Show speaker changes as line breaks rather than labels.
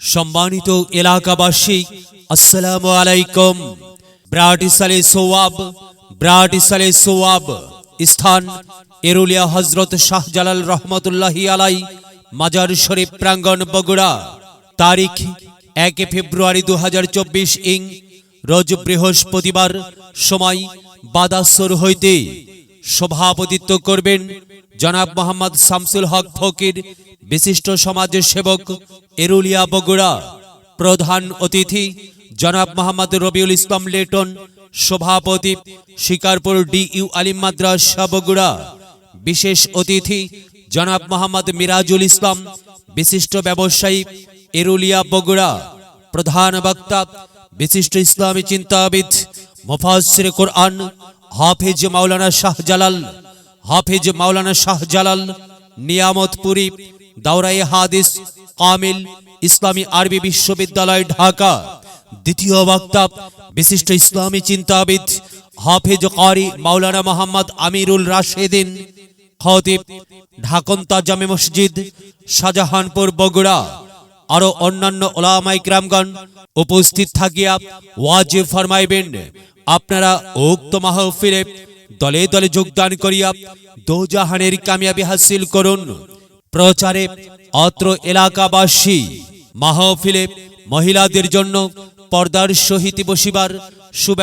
সম্মানিত এলাকাবাসী, আসসালামু আলাইকুম। ব্রাটিসালে সোয়াব ব্রাটিসালে সোয়াব স্থান এরুলিয়া হজরত শাহজালাল রহমতুল্লাহি আলাই, মাজার শরীফ প্রাঙ্গণ বগুড়া। তারিখ এক ফেব্রুয়ারি দু হাজার চব্বিশ ইং, রোজ বৃহস্পতিবার, সময় বাদাসর হইতে সভাপতিত্ব করবেন জনাব মোহাম্মদ শামসুল হক ফকির, বিশিষ্ট সমাজ সেবক এরুলিয়া বগুড়া, প্রধান অতিথি জনাব মোহাম্মদ রবিউল ইসলাম লেটন, সভাপতি শিকারপুর ডি ইউ আলিম মাদ্রাসা বগুড়া, বিশেষ অতিথি জনাব মোহাম্মদ মিরাজুল ইসলাম, বিশিষ্ট ব্যবসায়ী এরুলিয়া বগুড়া, প্রধান বক্তা, বিশিষ্ট ইসলামী চিন্তাবিদ মুফাসসির কোরআন হাফিজ মাওলানা শাহজালাল হাফিজ মাওলানা শাহজালাল, নিয়ামতপুরী দাওরাই হাদিস, কামিল, ইসলামী আরবি বিশ্ববিদ্যালয়, ঢাকা। দ্বিতীয় বক্তা, বিশিষ্ট ইসলামী চিন্তাবিদ, হাফিজ কারি মাওলানা মোহাম্মদ আমিরুল রাশেদিন, খতিব, ঢাকন্তা জামে মসজিদ, শাহজাহানপুর, বগুড়া। আরও অন্যান্য ওলামাই গ্রামগণ উপস্থিত থাকিয়া ওয়াজিব ফরমাইবেন। আপনারা উক্ত মাহফিলে দলে দলে যোগদান করিয়া দোজাহানের কামিয়াবি হাসিল করুন। প্রচারে অত্র এলাকাবাসী, মাহফিলে মহিলাদের জন্য পর্দার সহিত বসিবার সুব্যবস্থা